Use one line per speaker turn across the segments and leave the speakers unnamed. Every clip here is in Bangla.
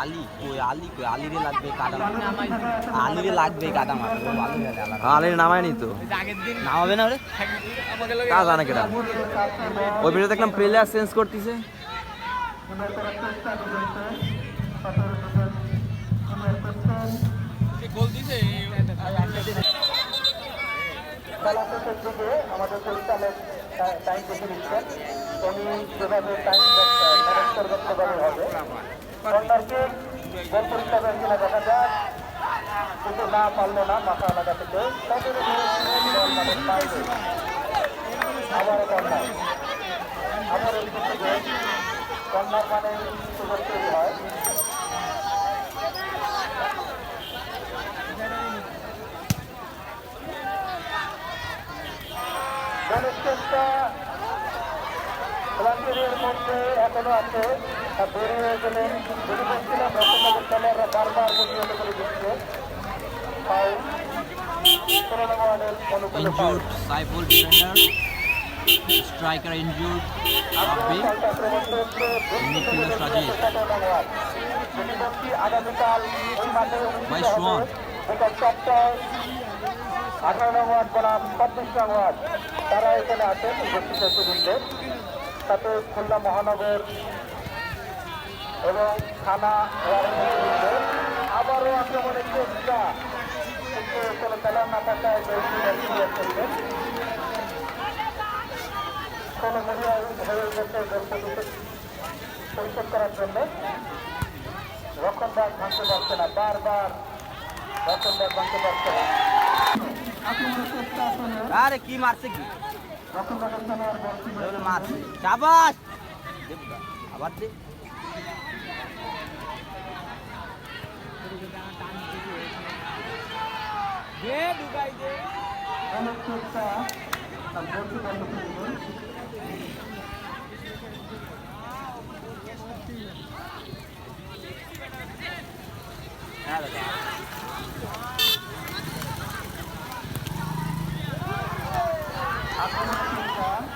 আলি কই আলি কই আলিরে লাগবে কাদা আলিরে লাগবে কাদা মারতে
আলির নামায় নি তো?
নামাবে না রে
কা জানে কেটা ওই ভিডিও দেখলাম প্লেয়ার চেঞ্জ করতেছে।
দিকে আমাদের পরিচালক টাইম দেখে নিচ্ছেন উনি যেভাবে টাইম ম্যানেজ করবেন সেভাবে হবে কর্নারকে গোল কিন্তু না পারল না, মাথা লাগা থেকে আবারও কর্নার আবার থেকে কর্নার মানে সুযোগ তৈরি হয়। মধ্যে এখনও আছে। বের হয়ে গেলেন যদি বলছিলাম রকমের খেলোয়াড়রা বারবার প্রতিহত করে দিচ্ছে।
রাব্বি মিডফিল্ডার সাজিদ
আগামীকাল ওই মাঠে
ভাই সোহান
বিকাল চারটায় আঠারো নং ওয়ার্ড বনাম ছাব্বিশ নং ওয়ার্ড। তারা এখানে আছেন উপস্থিত সুবিধে সাথে খুলনা মহানগর এবং থানা। আবারও আক্রমণের চেষ্টা। কিন্তু কোনো খেলার না থাকায় করছেন কোনো মিডিয়া হয়ে গেছে গোল পরিশোধ পরিশোধ করার জন্য রক্ষণ ব্যাগ ভাঙতে পারছে না বারবার রক্ষণ ভাঙতে পারছে না।
আরে কি মারছে কি? মারছে। আবার দে
অনেক চেষ্টা আর বলতে বন্ধ করে দিল। আক্রমণে আবারও চলে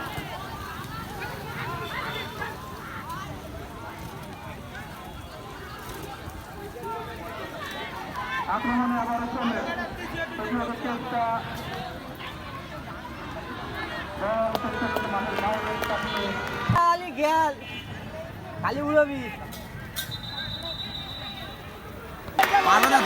প্রতিরোধের চেষ্টা বল চেষ্টা করতে মাঠের আবার চলে
খালি গেল খালি উড়বি। পারবে না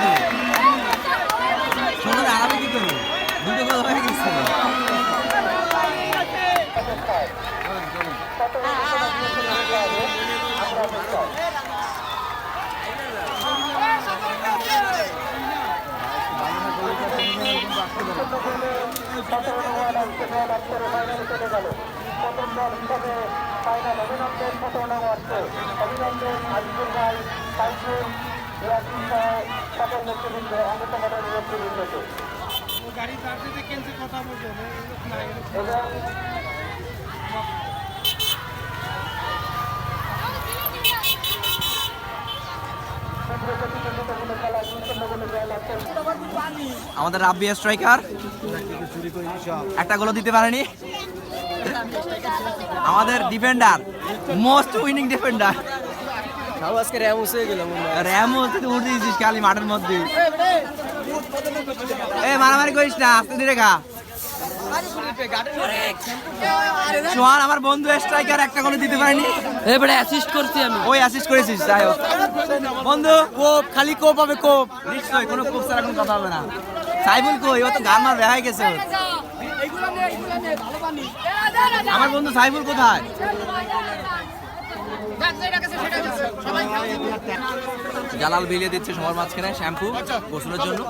বল আসছে ফাইনালে চলে গেল প্রথম বল হিসাবে ফাইনাল অভিনন্দন সতেরো নম্বর আসছে অভিনন্দন আজিজুল ভাই সাইফুল ইয়াসিন সহ সকল নেতৃবৃন্দ সংগঠনের নেতৃবৃন্দকে এবং
আমাদের রাব্বি স্ট্রাইকার। একটা গোল দিতে পারেনি। আমাদের ডিফেন্ডার মোস্ট উইনিং ডিফেন্ডার।
আজকে র্যামোস হয়ে গেলাম
র্যামো তুই উঠে দিয়েছিস খালি মাঠের মধ্যে। এ মারামারি করিস না আস্তে ধীরে খা। সোহান আমার বন্ধু স্ট্রাইকার একটা গোল দিতে পারেনি।
এবারে অ্যাসিস্ট করছি আমি।
ওই অ্যাসিস্ট করেছিস যাই হোক। বন্ধু কোপ খালি কোপ হবে কোপ নিশ্চয়ই কোনো কোপ ছাড়া কোনো কথা হবে না সাইবুল কই ও তো গান মার হয়ে গেছে আমার বন্ধু সাইবুল কোথায় জালাল বিলিয়ে দিচ্ছে সবার মাঝখানে শ্যাম্পু গোসলের জন্য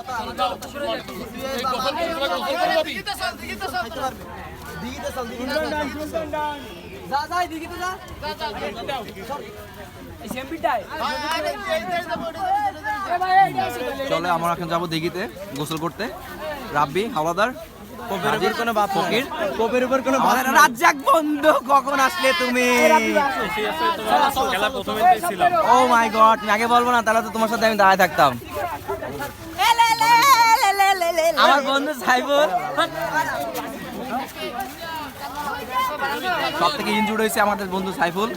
চলে আমরা এখন যাব দিঘিতে গোসল করতে। রাব্বি হাওলাদার কোপের উপর কোনো বাদ ফকির। কোপের উপর কোনো রাজ্জাক বন্ধু কখন আসলে তুমি? ও মাই গড আগে বলব না তাহলে তো তোমার সাথে আমি দাঁড়ায় থাকতাম। আমার বন্ধু সাইবুল সব থেকে ইনজুর্ড হয়েছে আমাদের বন্ধু সাইফুল।